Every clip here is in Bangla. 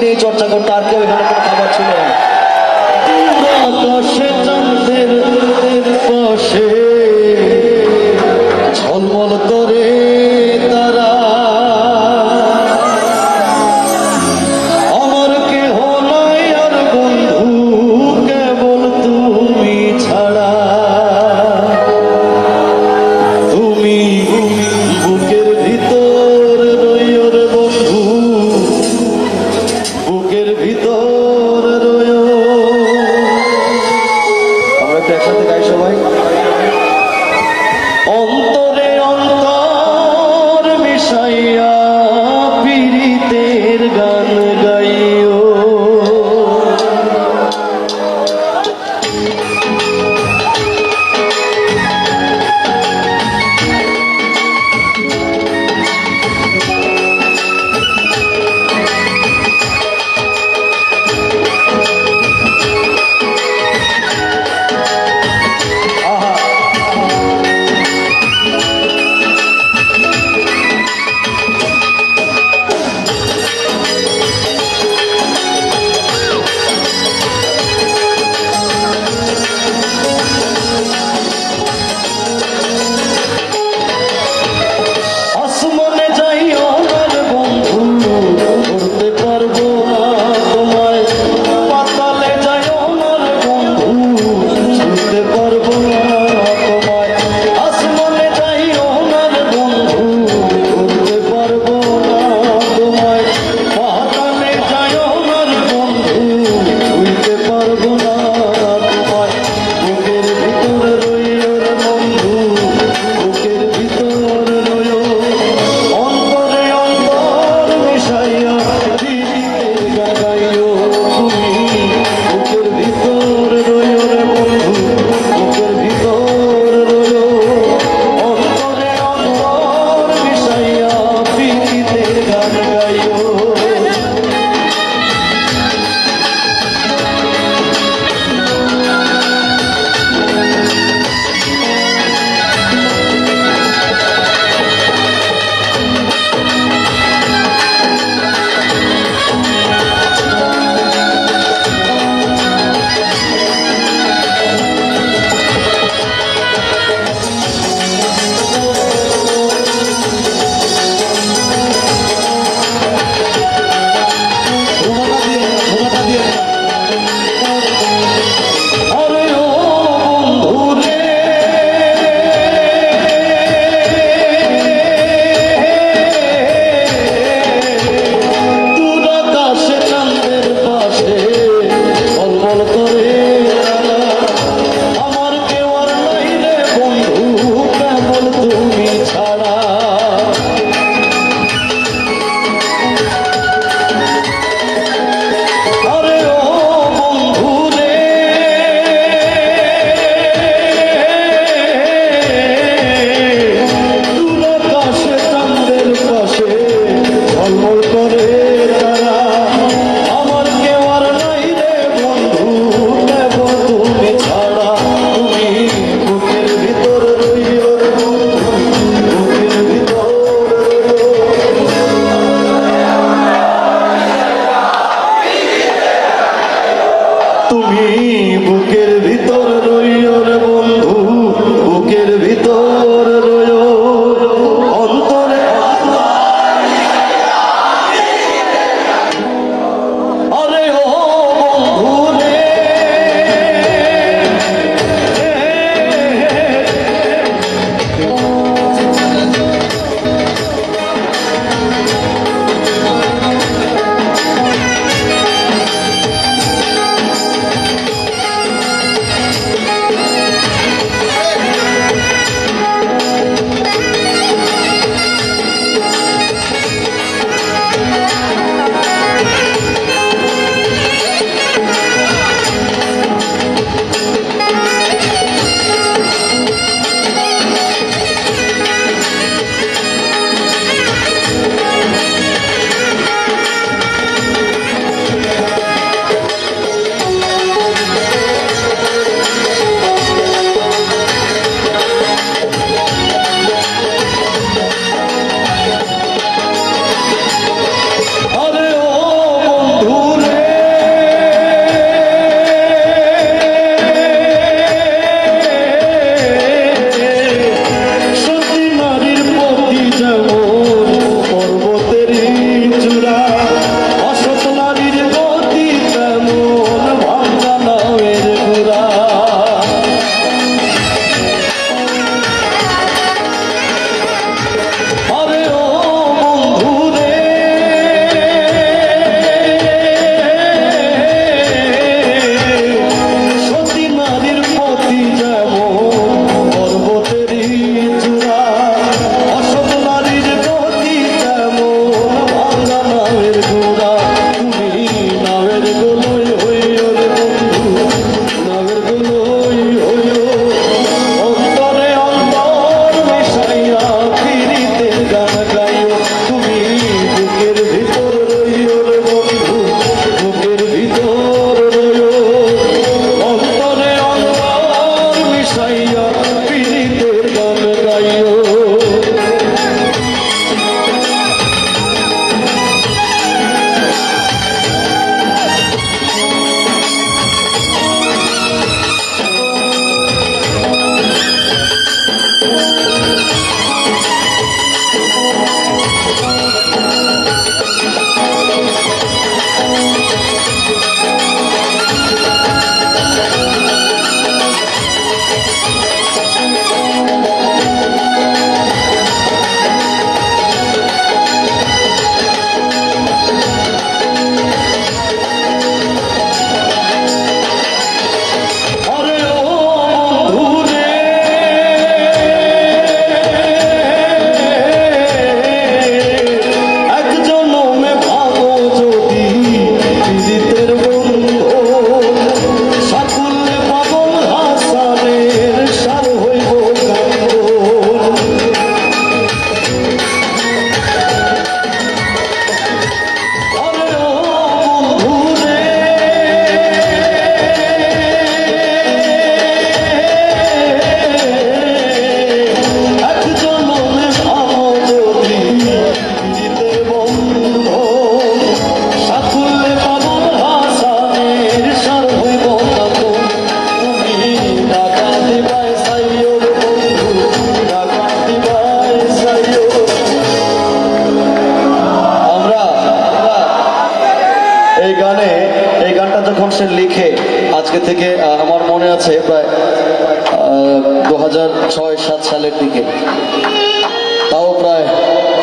নিয়ে চর্চা ভিতর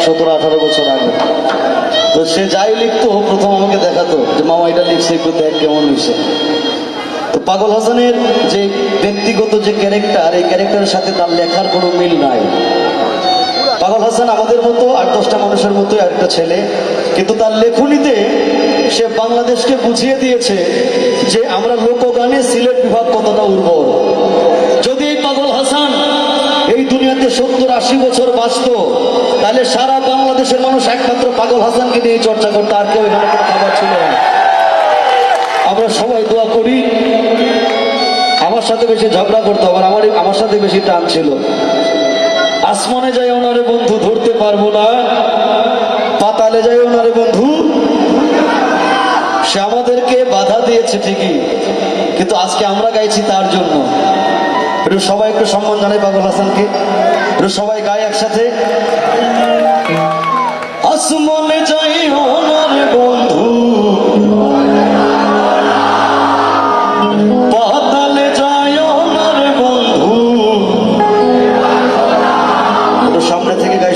সতেরো, আঠারো বছর আগে। তো সে যাই লিখতো, প্রথম আমাকে দেখাতো যে, মামা, এটা লিখছে, একটু দেখ কেমন লিখছে তো পাগল হাসানের যে ব্যক্তিগত যে ক্যারেক্টার, এই ক্যারেক্টারের সাথে তার লেখার কোনো মিল নাই। পাগল হাসান আমাদের মতো, আট, দশটা মানুষের মতোই একটা ছেলে। কিন্তু তার লেখনীতে সে বাংলাদেশকে বুঝিয়ে দিয়েছে যে, আমরা লোকগানে সিলেট বিভাগ কতটা উর্বর। সত্তর আশি বছর বাঁচত, তাহলে সারা বাংলাদেশের মানুষ একমাত্র পাগল হাসানকে নিয়ে চর্চা করতো, আর কেউ এখানে কোনো খাবার ছিল না। আমরা সবাই দোয়া করি, আমার সাথে বেশি ঝগড়া করতো, আবার আমার আমার সাথে বেশি টান ছিল। আসমানে যাই ওনারে বন্ধু, ধরতে পারব না। পাতালে যাই ওনারে বন্ধু। সে আমাদেরকে বাধা দিয়েছে ঠিকই, কিন্তু আজকে আমরা গাইছি তার জন্য। সবাই একটু সম্মান জানাই পাগল হাসানকে। সবাই গায়ে একসাথে। আসমানে যাই ওনার বন্ধু। পাতালে যাই ওনার বন্ধু। সামনে থেকে গাই